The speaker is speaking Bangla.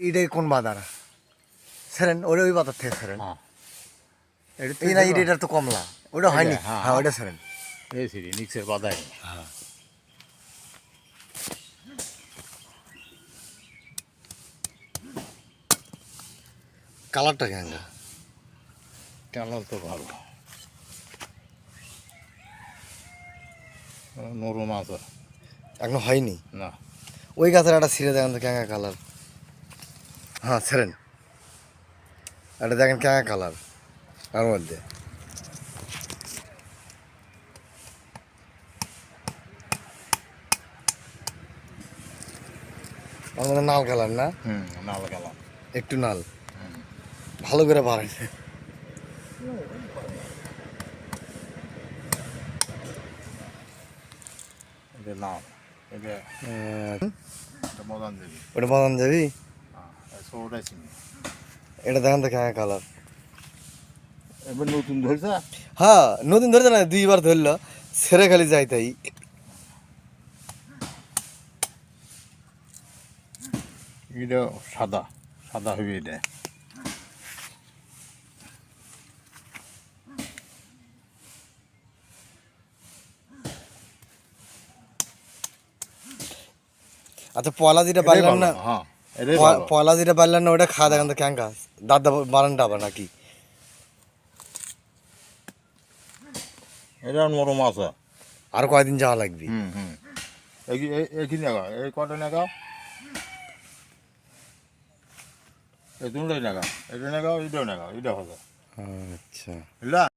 এটাই কোন বাদার সেরেন ওটা ওই বাদার থেকে সেরেন হ্যাঁ এই না এটা তো কমলা ওটা হয়নি হ্যাঁ, হ্যাঁ ওটা সেরেন এই সিরি নিক্সের বাদাই কালারটা কেন কালার তো ভালো নরম আছে এখনও হয়নি না ওই গাছের একটা ছিঁড়ে দেখেন তো ক্যাঙা কালার হ্যাঁ ছেড়েন। এটা দেখেন ক্যাঙা কালার তার মধ্যে। নাল কালার না? হুম নাল কালার। একটু নাল। ভালো করে পারেন এটা নাম এটা ওটা বাদাম যাবি ওটাই চিনি এটা দেখেন তো ক্যাঙা কালার এবার নতুন ধরছে? হ্যাঁ নতুন ধরছে না দুইবার ধরলো। ছেড়ে খালি যাই তাই। এটা সাদা সাদা হইবে এটা। আচ্ছা পয়লা যেটা পারলাম না। হ্যাঁ। পয়লা যেটা পারলাম না ওটা খাওয়া দেখেন তো ক্যাঙ্কা দাদা বারানটা আবার নাকি এটা আছে আর কয়দিন যাওয়া লাগবে হুম হুম এই নাগা এই কটা নাগা এই দুটাই নাগা এটা নাগা এটাও নাগা এটা ভালো আচ্ছা